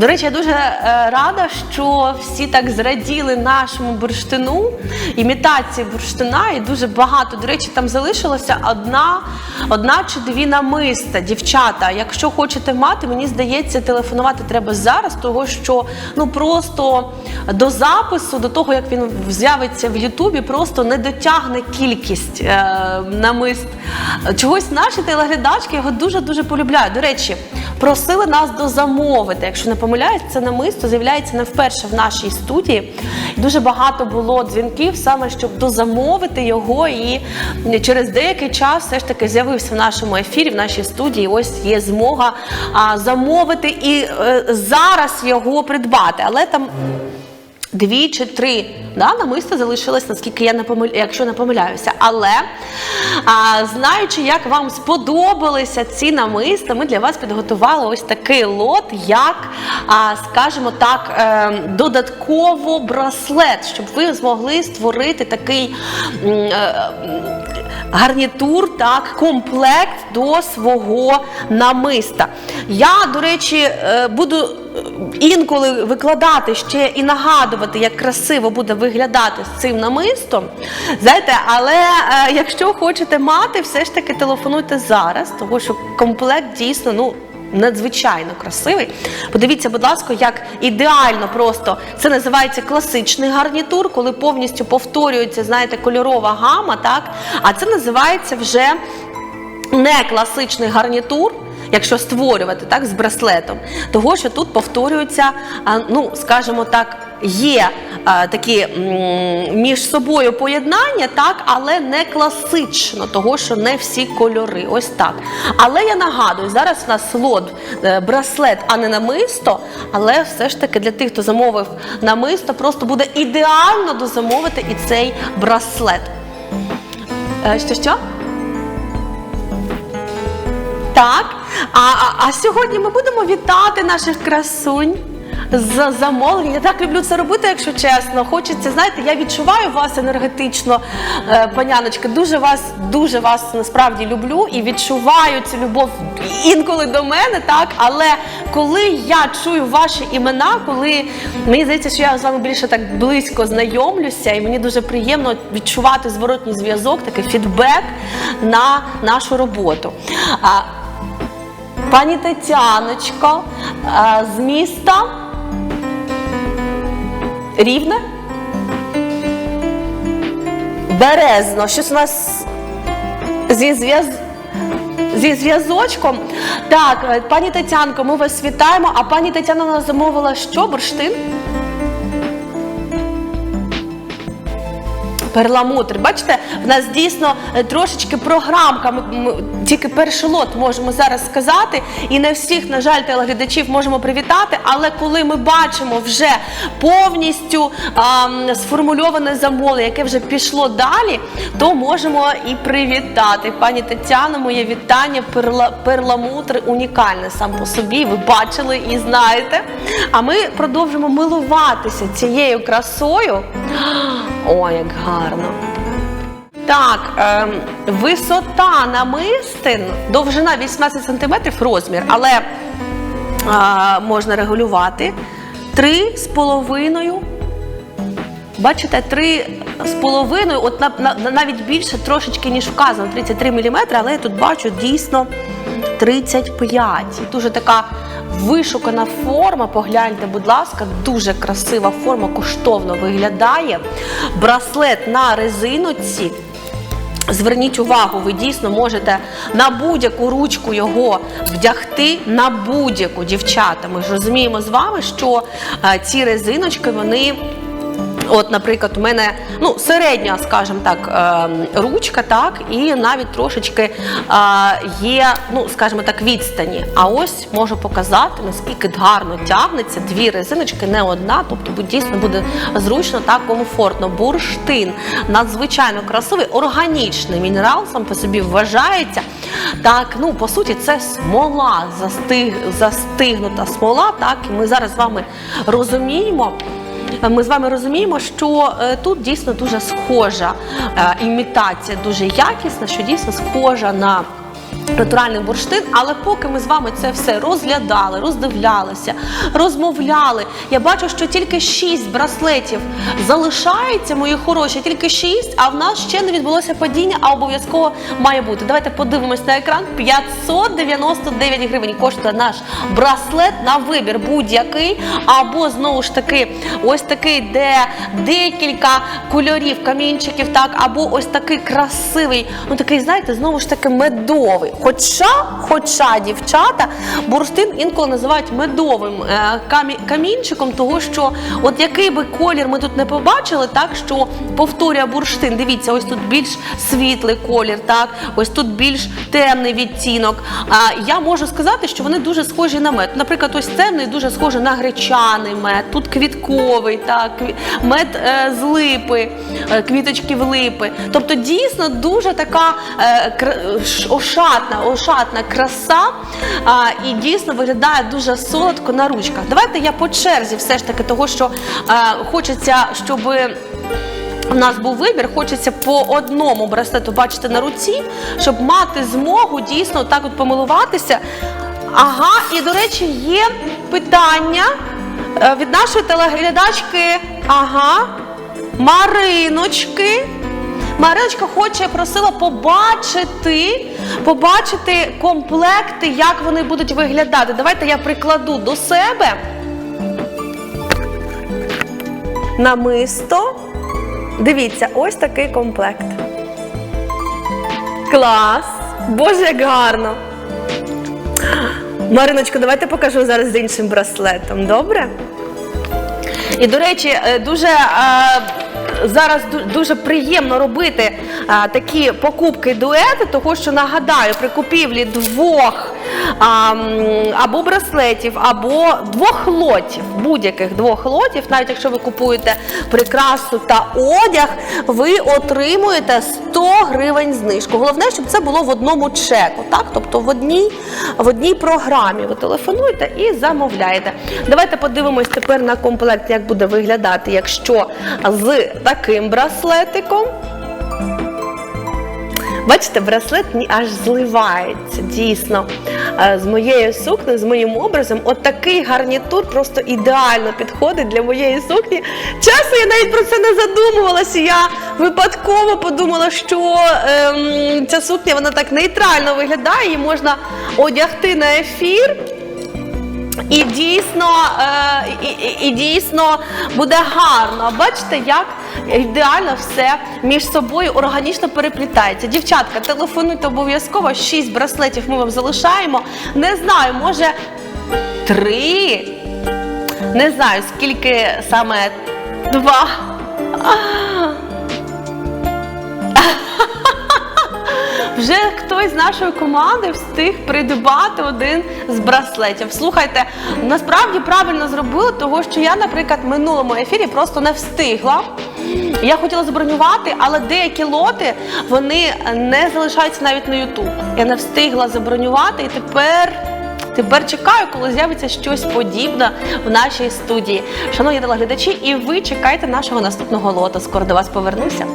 До речі, я дуже е, рада, що всі так зраділи нашому бурштину, імітації бурштина, і дуже багато. До речі, там залишилося одна, одна чи дві намиста. Дівчата, якщо хочете мати, мені здається, телефонувати треба зараз, того що ну просто до запису, до того як він з'явиться в Ютубі, просто не дотягне кількість е, намист. Чогось наші телеглядачки його дуже дуже полюбляють. До речі, просили нас дозамовити. Якщо не помиляюсь, це намисто з'являється не вперше в нашій студії. Дуже багато було дзвінків саме щоб дозамовити його. І через деякий час все ж таки з'явився в нашому ефірі, в нашій студії. Ось є змога замовити і е, зараз його придбати. Але там Дві чи три да, намисто залишилось, наскільки я не помилю, якщо не помиляюся. Але а, знаючи, як вам сподобалися ці намиста, ми для вас підготували ось такий лот, як, а, скажімо так, е, додатково браслет, щоб ви змогли створити такий. е, гарнітур, так, комплект до свого намиста. Я, до речі, е, буду е, інколи викладати ще і нагадувати, як красиво буде виглядати з цим намистом. Знаєте, але е, якщо хочете мати, все ж таки телефонуйте зараз, тому що комплект дійсно, ну. Надзвичайно красивий. Подивіться, будь ласка, як ідеально просто це називається класичний гарнітур, коли повністю повторюється, знаєте, кольорова гама, так? А це називається вже не класичний гарнітур. Якщо створювати так з браслетом, того що тут повторюються, ну скажімо так, є а, такі між собою поєднання, так, але не класично, того що не всі кольори. Ось так. Але я нагадую, зараз в нас лот е, браслет, а не намисто. Але все ж таки для тих, хто замовив намисто, просто буде ідеально дозамовити і цей браслет. Е, Що що? Так. А, а, а сьогодні ми будемо вітати наших красунь з замовленням. Я так люблю це робити, якщо чесно. Хочеться, знаєте, я відчуваю вас енергетично, е, паняночка. Дуже вас, дуже вас насправді люблю і відчуваю цю любов інколи до мене, так. Але коли я чую ваші імена, коли мені здається, що я з вами більше так близько знайомлюся, і мені дуже приємно відчувати зворотній зв'язок, такий фідбек на нашу роботу. Пані Тетяночко е, з міста Рівне? Березно. Щось у нас зі зв'яз... Зі зв'язочком. Так, пані Тетянко, ми вас вітаємо. А пані Тетяна нас замовила що? Бурштин? Перламутр. Бачите, в нас дійсно е, трошечки програмка. Ми, тільки перший лот можемо зараз сказати, і не всіх, на жаль, телеглядачів можемо привітати. Але коли ми бачимо вже повністю а, сформульоване замовлення, яке вже пішло далі, то можемо і привітати. Пані Тетяно, моє вітання. Перла, перламутр унікальний сам по собі. Ви бачили і знаєте. А ми продовжимо милуватися цією красою. Ой, як гарно. Так, ем, висота намистин, довжина 18 см розмір, але а, можна регулювати. Три з половиною. Бачите, три з половиною, от на, на, навіть більше трошечки, ніж вказано, 33 мм, але я тут бачу дійсно 35. І дуже така вишукана форма. Погляньте, будь ласка, дуже красива форма, коштовно виглядає. Браслет на резиночці. Зверніть увагу, ви дійсно можете на будь-яку ручку його вдягти на будь-яку дівчата. Ми ж розуміємо з вами, що е, ці резиночки вони. От, наприклад, у мене ну, середня, скажімо так, е, ручка, так, і навіть трошечки е, є, ну, скажімо так, відстані. А ось можу показати, наскільки гарно тягнеться дві резиночки, не одна, тобто дійсно буде зручно та комфортно. Бурштин надзвичайно красивий, органічний мінерал сам по собі вважається. Так, ну по суті, це смола, застиг, застигнута смола. Так, і ми зараз з вами розуміємо. Ми з вами розуміємо, що е, тут дійсно дуже схожа е, імітація, дуже якісна, що дійсно схожа на натуральний бурштин, але поки ми з вами це все розглядали, роздивлялися, розмовляли, я бачу, що тільки 6 браслетів залишається, мої хороші, тільки 6, а в нас ще не відбулося падіння, а обов'язково має бути. Давайте подивимось на екран. 599 гривень коштує наш браслет на вибір будь-який, або знову ж таки, ось такий, де декілька кольорів, камінчиків, так, або ось такий красивий, ну такий, знаєте, знову ж таки медовий. Хоча, хоча дівчата, бурштин інколи називають медовим е, камінчиком, того що от який би колір ми тут не побачили, так що повторює бурштин. Дивіться, ось тут більш світлий колір, так, ось тут більш темний відтінок. А я можу сказати, що вони дуже схожі на мед. Наприклад, ось темний дуже схожий на гречаний мед, тут квітковий, так, мед е, з липи, е, квіточки в липи. Тобто дійсно дуже така ш- ошатна, ошатна краса а, і дійсно виглядає дуже солодко на ручках. Давайте я по черзі все ж таки того, що е, хочеться, щоб у нас був вибір, хочеться по одному браслету бачити на руці, щоб мати змогу дійсно так от помилуватися. Ага, і до речі, є питання е, від нашої телеглядачки. Ага, Мариночки. Мариночка хоче просила побачити, побачити комплекти, як вони будуть виглядати. Давайте я прикладу до себе намисто. Дивіться, ось такий комплект. Клас! Боже, як гарно! Мариночко, давайте покажу зараз з іншим браслетом, добре? І, до речі, е, дуже е, зараз дуже приємно робити такі покупки дуети, того що нагадаю, при купівлі двох а, або браслетів, або двох лотів, будь-яких двох лотів, навіть якщо ви купуєте прикрасу та одяг, ви отримуєте 100 гривень знижку. Головне, щоб це було в одному чеку, так? Тобто в одній, в одній програмі ви телефонуєте і замовляєте. Давайте подивимось тепер на комплект, як буде виглядати, якщо з таким браслетиком. Бачите, браслет аж зливається дійсно е, з моєю сукнею, з моїм образом. От такий гарнітур просто ідеально підходить для моєї сукні. Часу я навіть про це не задумувалася. Я випадково подумала, що ем, ця сукня вона так нейтрально виглядає, її можна одягти на ефір. І дійсно, е, і, і, дійсно буде гарно. Бачите, як ідеально все між собою органічно переплітається. Дівчатка, телефонуйте обов'язково. Шість браслетів ми вам залишаємо. Не знаю, може три. Не знаю, скільки саме два. Хтось з нашої команди встиг придбати один з браслетів. Слухайте, насправді правильно зробили, того що я, наприклад, в минулому ефірі просто не встигла. Я хотіла забронювати, але деякі лоти вони не залишаються навіть на YouTube. Я не встигла забронювати і тепер. Тепер чекаю, коли з'явиться щось подібне в нашій студії. Шановні телеглядачі, і ви чекайте нашого наступного лота. Скоро до вас повернуся.